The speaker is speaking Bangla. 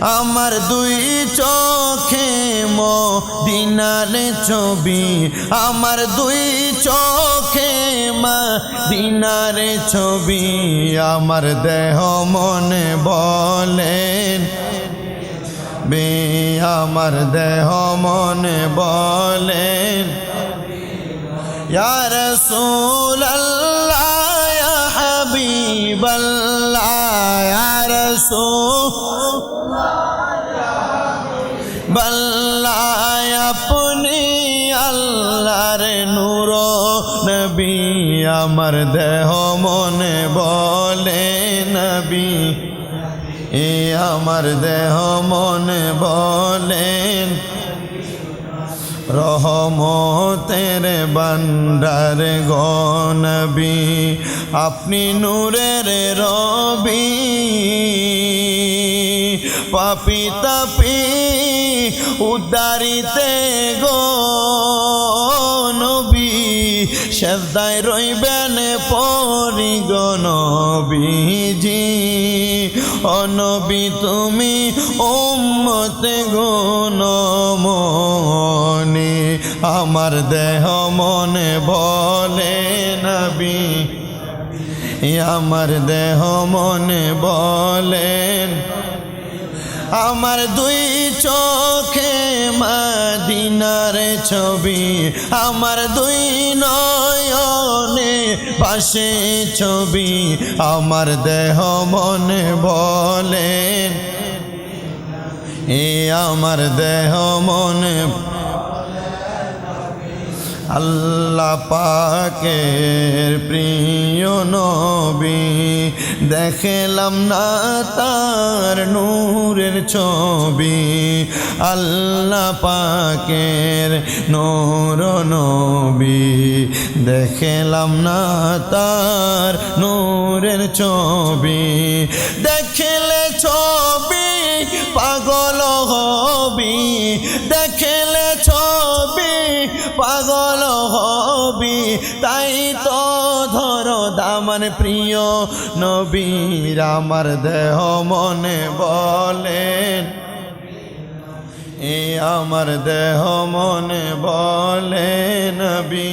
আমার দুই চোখে দিনার ছবি। আমার দুই চোখে দিনার ছবি। আমার দেহ মনে বলেন, বে, আমার দেহ মনে বলেন, ইয়া রাসূলুল্লাহ, ইয়া হাবিবাল্লাহ। ইয়া রাসূল বল্লায় আপনি আল্লাহর নূর, নবী আমার দেহ মনে বলে, নবী। এ আমার দেহ মনে বলেন রহমতের বান্ডার গনবী আপনি নূরের রবি। পাপি তাপি উদ্দারিতে গো নবী সেদায় রইবেন পরি গনবীজি অনবী, তুমি উম্মতে গুণমনি। আমার দেহ মনে বলে নবী। আমার দেহ মনে বলেন আমার দুই চোখে মাদিনার ছবি। আমার দুই নয়নে পাশে ছবি আমার দেহ মনে বলে। এ আমার দেহ মনে আল্লাহ পাকের প্রিয় নবী। দেখলাম না তার নূরের ছবি। আল্লাহ পাকের নূর নবী। দেখলাম না তার নূরের ছবি। দেখলে ছবি, পাগল হবি। দেখলে ছবি, পাগল হবি। তাই তো ধরো দামান প্রিয় নবীর আমার দেহ মনে বলেন এ আমার দেহ মনে বলে নবী।